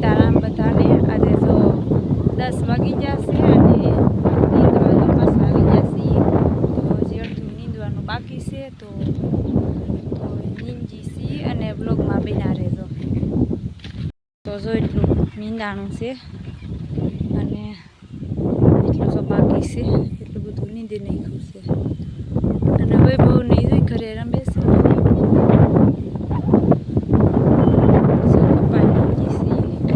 સીતારામ બધાને આજે તો દસ વાગી જશે અને નીંદવાનું પાંચ વાગી જશે. તો જે નીંદવાનું બાકી છે, તો તો નીંજી સી અને બ્લોગમાં બિના રહેજો. તો જો એટલું નીંદાણું છે અને એટલું તો બાકી છે, એટલું બધું નીંદી નાખ્યું છે. અને હવે બહુ નહીં ઘરે રમે છે So, કપાઈ નીંજી છે.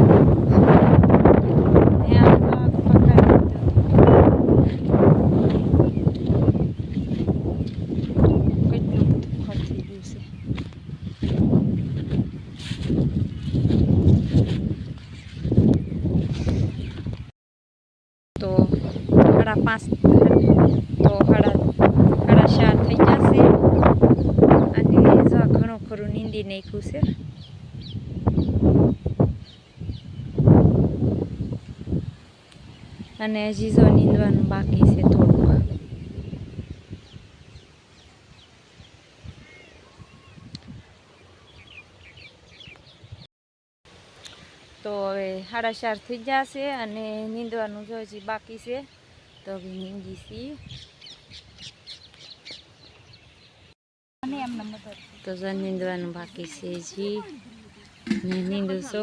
ને આ ભાગ પકાઈ દીધો. કેટલું બધું ખર્ચી ગયું છે તો સાડા પાંચ તો સાડા સાડા ચાર થઈ જશે. અને ઘણું ખરું નીંદી નાખ્યું છે. અને હજી જો નીંદવાનું બાકી છે થોડુંક. તો હવે સાડા ચાર થઈ જશે અને નીંદવાનું જો હજી બાકી છે. તો નીંદવાનું બાકી છે હજી ને નીંદું છો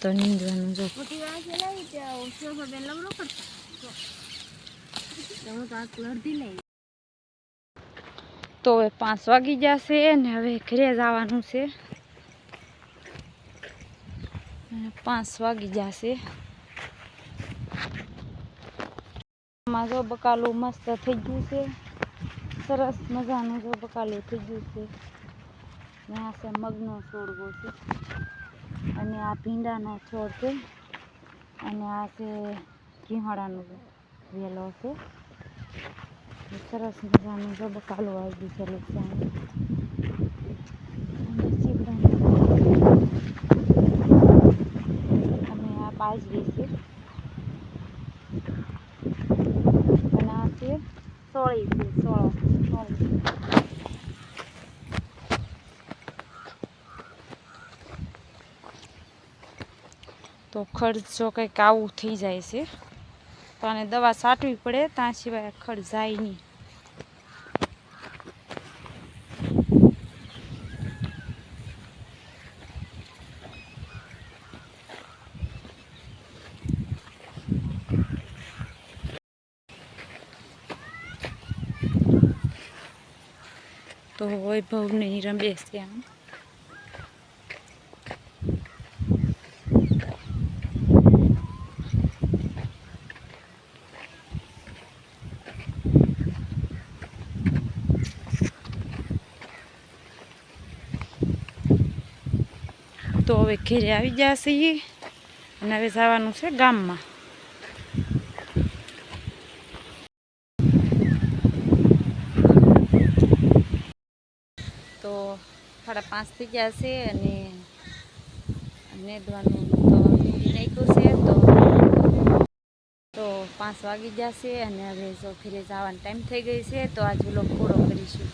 તો નીંદવાનું જો. તો હવે પાંચ વાગી જશે ને હવે ઘરે જવાનું છે. પાંચ વાગી જશે. આમાં જો બકાલું મસ્ત થઈ ગયું છે. સરસ મજાનું જો બકાલું થઈ ગયું છે. આ છે મગનો છોડવો છે. અને આ ભીંડાનો છોડ છે. અને આ છે ઘીહાડાનો વેલો છે. સરસ મજાનું જો બકાલું આવી ગયું છે લસણ અને ચીવડાનું બાજરી છે અને આ છે સોળી છે, સોળો, સોળી. તો ખર્ચો કંઈક આવું થઈ જાય છે. તો આને દવા સાટવી પડે, ત્યાં સિવાય ખર્ચ જાય નહીં. તો વૈભવ નહીં રમે છે આમ. તો હવે ઘેરે આવી જશે અને હવે જવાનું છે ગામમાં તો સાડા પાંચ થઈ ગયા છે અને નેદવાનું તો નાખ્યું છે, તો તો પાંચ વાગી જશે અને હવે જો ઘરે જવાનો ટાઈમ થઈ ગઈ છે, તો આજ વ્લોગ પૂરો કરીશું.